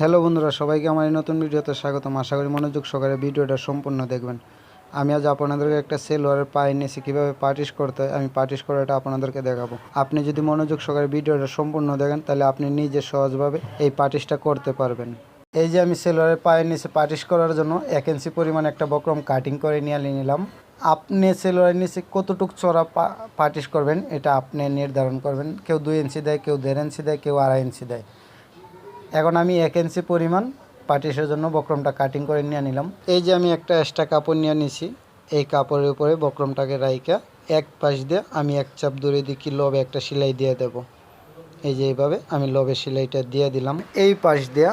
Hello বন্ধুরা, সবাইকে আমার এই নতুন ভিডিওতে স্বাগতম। আশা করি মনোযোগ সহকারে ভিডিওটা সম্পূর্ণ দেখবেন। আমি আজ আপনাদেরকে একটা সেলোয়ারের পায়ে নিয়েছি, কীভাবে পার্টিস করতে হয়, আমি পার্টিস করাটা আপনাদেরকে দেখাবো। আপনি যদি মনোযোগ সহকারে ভিডিওটা সম্পূর্ণ দেখেন, তাহলে আপনি নিজে সহজভাবে এই পার্টিসটা করতে পারবেন। এই যে আমি সেলোয়ারের পায়ের নিচে পার্টিস করার জন্য এক ইঞ্চি পরিমাণ একটা বক্রম কাটিং করে নিয়ে নিলাম। আপনি সেলোয়ারের নিচে কতটুক চড়া পার্টিস করবেন, এটা আপনি নির্ধারণ করবেন। কেউ দুই ইঞ্চি দেয়, কেউ দেড় ইঞ্চি দেয়, কেউ আড়াই ইঞ্চি দেয়। এখন আমি এক ইঞ্চি পরিমাণ পাটিসের জন্য বক্রমটা কাটিং করে নিয়ে নিলাম। এই যে আমি একটা এক্সট্রা কাপড় নিয়ে নিছি, এই কাপড়ের উপরে বক্রমটাকে রাইকা এক পাশ দিয়ে আমি এক চাপ দূরে দিকে লবে একটা সেলাই দিয়ে দেব। এই যে এইভাবে আমি লবে সেলাইটা দিয়ে দিলাম। এই পাশ দেয়া,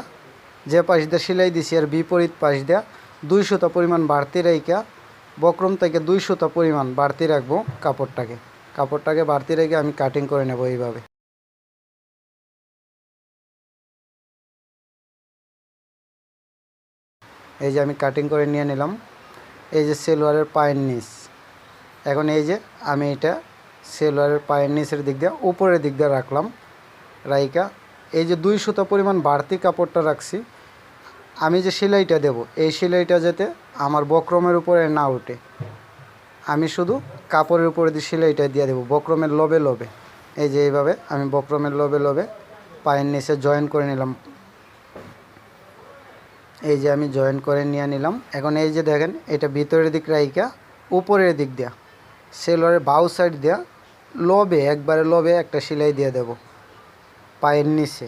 যে পাশ দিয়ে সেলাই দিছি আর বিপরীত পাশ দেয়া দুই সুতা পরিমাণ বাড়তি রাইকা বক্রম থেকে দুই সুতা পরিমাণ বাড়তি রাখব কাপড়টাকে। কাপড়টাকে বাড়তি রেখে আমি কাটিং করে নেব এইভাবে। এই যে আমি কাটিং করে নিয়ে নিলাম। এই যে সেলোয়ারের পায়ের নিচ এখন এই যে আমি এটা সেলোয়ারের পায়ের নিচের দিক দিয়ে উপরের দিক দিয়ে রাখলাম। রাইকা, এই যে দুই সুতা পরিমাণ বাড়তি কাপড়টা রাখছি। আমি যে সেলাইটা দেব, এই সেলাইটা যাতে আমার বক্রমের উপরে না ওঠে আমি শুধু কাপড়ের উপরে দিয়ে সেলাইটা দিয়ে দেবো, বক্রমের লবে লবে এই যে এইভাবে আমি বক্রমের লবে লবে পায়ের নিচে জয়েন করে নিলাম। এই যে আমি জয়েন করে নিয়ে নিলাম। এখন এই যে দেখেন, এটা ভিতরের দিক রাইকা উপরের দিক দেয়া। সেলোয়ারের বাউ সাইড দেয়া লবে একবারে লবে একটা সেলাই দিয়ে দেব। পায়ের নিচে।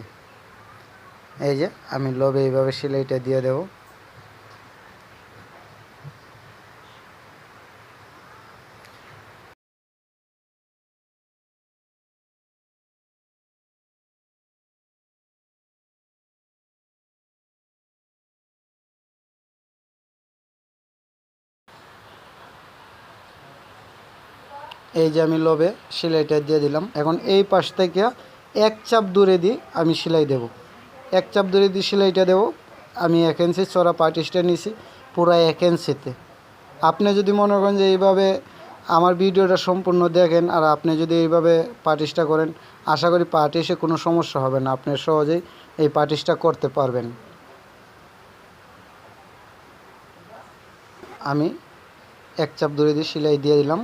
এই যে, আমি লবে এইভাবে সেলাইটা দিয়ে দেব। এই যে আমি লবে সেলাইটা দিয়ে দিলাম। এখন এই পাশ থেকে এক চাপ দূরে দিয়ে আমি সেলাই দেব। এক চাপ দূরে দিয়ে সেলাইটা দেব। আমি এক ইঞ্চি চড়া পার্টিসটা নিছি, পুরো এক ইঞ্চিতে আপনি যদি মনে করেন যে এইভাবে আমার ভিডিওটা সম্পূর্ণ দেখেন আর আপনি যদি এইভাবে পার্টিসটা করেন, আশা করি পার্টিসে কোনো সমস্যা হবে না। আপনি সহজেই এই পার্টিসটা করতে পারবেন। আমি এক চাপ দূরে দিয়ে সেলাই দিয়ে দিলাম।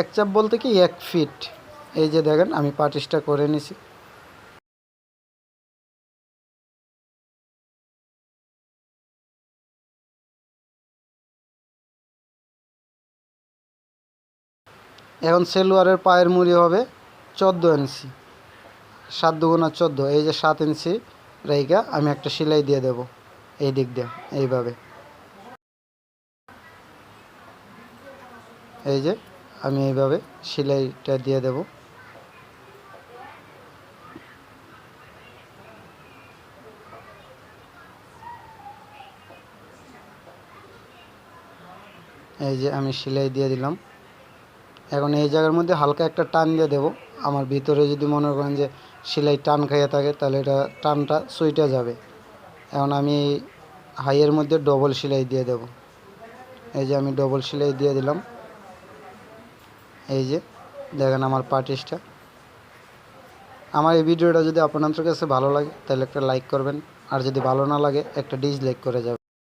এক চাপ বলতে কি, এক ফিট। এই যে দেখেন, আমি পার্টিসটা করে নিছি। এখন সেলোয়ারের পায়ের মুড়ি হবে চোদ্দ ইঞ্চি। সাত দুগুণা চোদ্দ। এই যে সাত ইঞ্চি রেখা আমি একটা সেলাই দিয়ে দেব এই দিক দিয়ে, এইভাবে। এই যে আমি এইভাবে সেলাইটা দিয়ে দেব। এই যে আমি সেলাই দিয়ে দিলাম। এখন এই জায়গার মধ্যে হালকা একটা টান দিয়ে দেব। আমার ভিতরে যদি মনে করেন যে সেলাই টান খাইয়ে থাকে, তাহলে এটা টানটা সুইটা যাবে। এখন আমি হাইয়ের মধ্যে ডবল সেলাই দিয়ে দেব। এই যে আমি ডবল সেলাই দিয়ে দিলাম। এই যে, দেখেন আমার পার্টিসটা আমার এই ভিডিওটা যদি আপনাদের কাছে ভালো লাগে, তাহলে একটা লাইক করবেন। আর যদি ভালো না লাগে, একটা ডিসলাইক করে যাবেন।